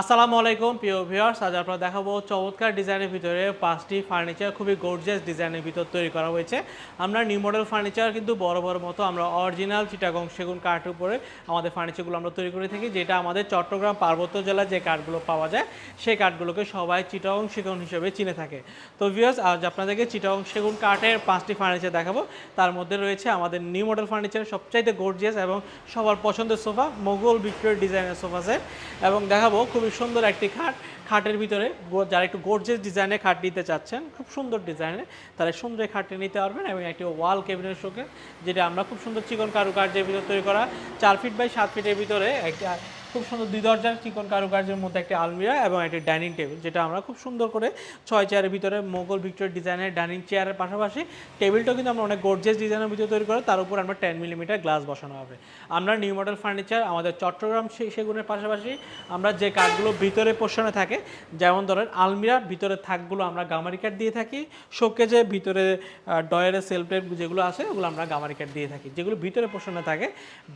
আসসালামু আলাইকুম, প্রিয় ভিউয়ার্স আজ আপনারা দেখাবো চমৎকার ডিজাইনের ভিতরে পাঁচটি ফার্নিচার খুবই গর্জিয়াস ডিজাইনের ভিতর তৈরি করা হয়েছে। আমরা নিউ মডেল ফার্নিচার কিন্তু বড় বড় মতো আমরা অরিজিনাল চিটাগং সেগুন কাঠের উপরে আমাদের ফার্নিচারগুলো আমরা তৈরি করে থাকি, যেটা আমাদের চট্টগ্রাম পার্বত্য জেলায় যে কাঠগুলো পাওয়া যায়, সেই কাঠগুলোকে সবাই চিটাগং সেগুন হিসেবে চিনে থাকে। তো ভিউয়ার্স আজ আপনাদেরকে চিটাগং সেগুন কাঠের পাঁচটি ফার্নিচার দেখাবো। তার মধ্যে রয়েছে আমাদের নিউ মডেল ফার্নিচারের সবচাইতে গর্জিয়াস এবং সবার পছন্দের সোফা, মোগল ভিক্টোরিয়া ডিজাইনের সোফা সেট এবং দেখাবো খুবই সুন্দর একটি খাট। খাটের ভিতরে যারা একটু গর্জেস ডিজাইনে খাট নিতে চাচ্ছেন, খুব সুন্দর ডিজাইনে তারা সুন্দর খাটটি নিতে পারবেন এবং একটি ওয়াল কেবিনের শোকে যেটা আমরা খুব সুন্দর চিকন কারুকার্যের ভিতরে তৈরি করা। চার ফিট বাই সাত ফিটের ভিতরে একটা খুব সুন্দর দুই দরজার চিকন কারুকার্যের মধ্যে একটি আলমিরা এবং একটি ডাইনিং টেবিল, যেটা আমরা খুব সুন্দর করে ছয় চেয়ারের ভিতরে মোগল ভিক্টোর ডিজাইনের ডাইনিং চেয়ারের পাশাপাশি টেবিলটাও কিন্তু আমরা অনেক গর্জেস ডিজাইনের ভিতরে তৈরি করে। তার উপর আমরা টেন মিলিমিটার গ্লাস বসানো হবে। আমরা নিউ মডেল ফার্নিচার আমাদের চট্টগ্রাম সেগুনের পাশাপাশি আমরা যে কাঠগুলো ভিতরে পোষণে থাকে, যেমন ধরেন আলমিরা, ভিতরে থাকগুলো আমরা গামারি কাঠ দিয়ে থাকি শোকেজে ভিতরে ডয়ারের সেলফ টাইপ যেগুলো আছে, ওগুলো আমরা গামারি কাঠ দিয়ে থাকি। যেগুলো ভিতরে পোষণে থাকে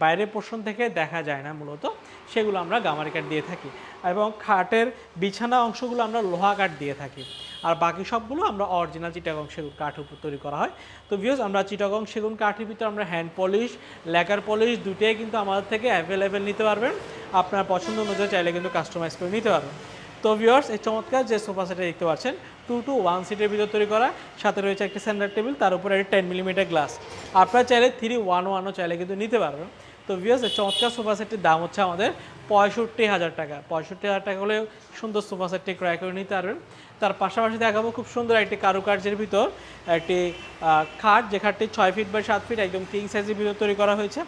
বাইরে পোষণ থেকে দেখা যায় না মূলত। সেগুলো আমরা গামারি কাঠ দিয়ে থাকি এবং খাটের বিছানা অংশগুলো আমরা লোহা কাঠ দিয়ে থাকি। আর বাকি সবগুলো আমরা অরিজিনাল চিটাগং সেগুন কাঠ উপর তৈরি করা হয়। তো ভিউজ আমরা চিটাগং সেগুন কাঠের ভিতরে আমরা হ্যান্ড পলিশ লেকার পলিশ দুটোই কিন্তু আমাদের থেকে অ্যাভেলেবেল নিতে পারবেন। আপনার পছন্দ অনুযায়ী চাইলে কিন্তু কাস্টমাইজ করে নিতে পারবেন। তো ভিউয়ার্স এই চমৎকার যে সোফা সেটা দেখতে পাচ্ছেন টু টু ওয়ান সিটের ভিতর তৈরি করা। সাথে রয়েছে একটি সেন্টার টেবিল তার উপরে একটি টেন মিলিমিটার গ্লাস আপনারা চাইলে থ্রি ওয়ান ওয়ানও চাইলে কিন্তু নিতে পারবেন। তো এই চমৎকার সোফা সেটটির দাম হচ্ছে আমাদের পঁয়ষট্টি হাজার টাকা। পঁয়ষট্টি হাজার টাকা হলে সুন্দর সোফা সেটটি ক্রয় করে নিতে পারবেন। তার পাশাপাশি দেখাবো খুব সুন্দর একটি কারুকার্যের ভিতর, একটি খাট, যে খাটটি ছয় ফিট বাই সাত ফিট একদম কিং সাইজের ভিতর তৈরি করা হয়েছে।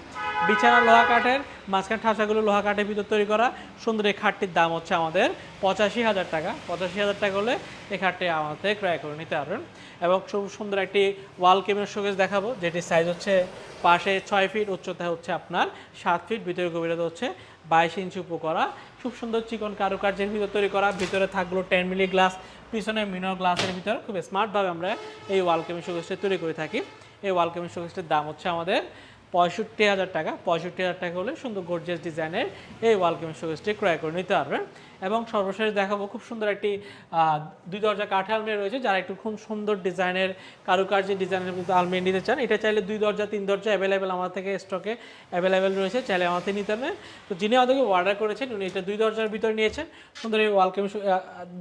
বিছানা লোহা কাঠের, মাঝখান ঠাসাগুলো লোহা কাঠের ভিতর তৈরি করা। সুন্দর এই খাটটির দাম হচ্ছে আমাদের পঁচাশি হাজার টাকা। পঁচাশি হাজার টাকা হলে এই খাটটি আমাদের ক্রয় করে নিতে পারবেন। এবং খুব সুন্দর একটি ওয়াল কেবিনের শোকেস দেখাবো, যেটির সাইজ হচ্ছে পাশে ছয় ফিট উচ্চতা হচ্ছে আপনার সাত ফিট ভিতরে গভীরতা হচ্ছে বাইশ ইঞ্চি উপর করা খুব সুন্দর চিকন কারুকার্যের ভিতর তৈরি করা, ভিতরে থাকল টেন মিলি গ্লাস পিছনে মিনো গ্লাসের ভিতর। খুব স্মার্টভাবে আমরা এই ওয়াল কেবিন শোকেসটি তৈরি করে থাকি। এই ওয়াল কেবিন শোকেসটির দাম হচ্ছে আমাদের পঁয়ষট্টি হাজার টাকা। পঁয়ষট্টি হাজার টাকা হলে সুন্দর গর্জিয়াস ডিজাইনের এই ওয়াল কেবিন শোকেসটি ক্রয় করে নিতে পারবেন। এবং সর্বশেষ দেখাবো খুব সুন্দর একটি দুই দরজা কাঠে আলমিরা রয়েছে যারা একটু খুব সুন্দর ডিজাইনের কারুকার্যের ডিজাইনের মধ্যে আলমিরা নিতে চান। এটা চাইলে দুই দরজা, তিন দরজা অ্যাভেলেবেল আমার থেকে স্টকে অ্যাভেলেবেল রয়েছে, চাইলে থেকে নিতে পারবেন। তো যিনি আমাদেরকে অর্ডার করেছেন, উনি এটা দুই দরজার ভিতরে নিয়েছেন। সুন্দর এই ওয়াল কেবিন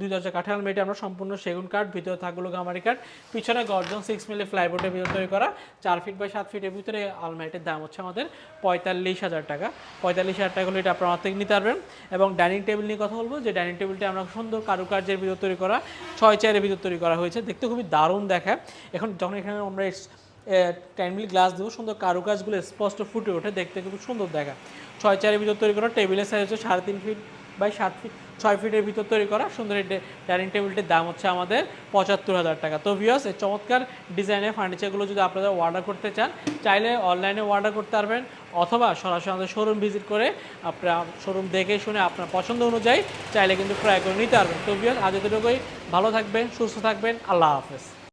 দুই দরজা কাঠে আলমিরাটি আমরা সম্পূর্ণ সেগুন কাঠ, ভিতরে থাকগুলো গামারি কাঠ, পিছনে গর্জন সিক্স মিলি ফ্লাইবোর্ডের ভিতরে তৈরি করা, চার ফিট বাই সাত ফিটের ভিতরে আলমারিটির দাম হচ্ছে আমাদের পঁয়তাল্লিশ হাজার টাকা। পঁয়তাল্লিশ হাজার টাকা হলে এটা আপনার থেকে নিতে পারবেন। এবং ডাইনিং টেবিল নিয়ে কথা বলব যে ডাইনিং টেবিলটা আমরা সুন্দর কারুকার্যের ভিতর তৈরি করা, ছয় চেয়ারের ভিতর তৈরি করা হয়েছে। দেখতে খুবই দারুণ দেখায়। এখন যখন এখানে আমরা টাইমলি গ্লাস দেবো, সুন্দর কারুকাজগুলো স্পষ্ট ফুটে ওঠে, দেখতে খুব সুন্দর দেখা ছয় চারের ভিতর তৈরি করা, টেবিলের সাইজ হচ্ছে সাড়ে তিন ফিট বাই সাত ফিট, ছয় ফিটের ভিতর তৈরি করা সুন্দর এই ডাইনিং টেবিলটির দাম হচ্ছে আমাদের পঁচাত্তর হাজার টাকা। তো ভিউয়ার্স এই চমৎকার ডিজাইনের ফার্নিচারগুলো যদি আপনারা অর্ডার করতে চান, চাইলে অনলাইনে অর্ডার করতে পারবেন অথবা সরাসরি আমাদের শোরুম ভিজিট করে আপনার শোরুম দেখে শুনে আপনার পছন্দ অনুযায়ী চাইলে কিন্তু ক্রয় করে নিতে পারবেন। তো ভিউয়ার্স আজ এতটুকুই। ভালো থাকবেন, সুস্থ থাকবেন। আল্লাহ হাফেজ।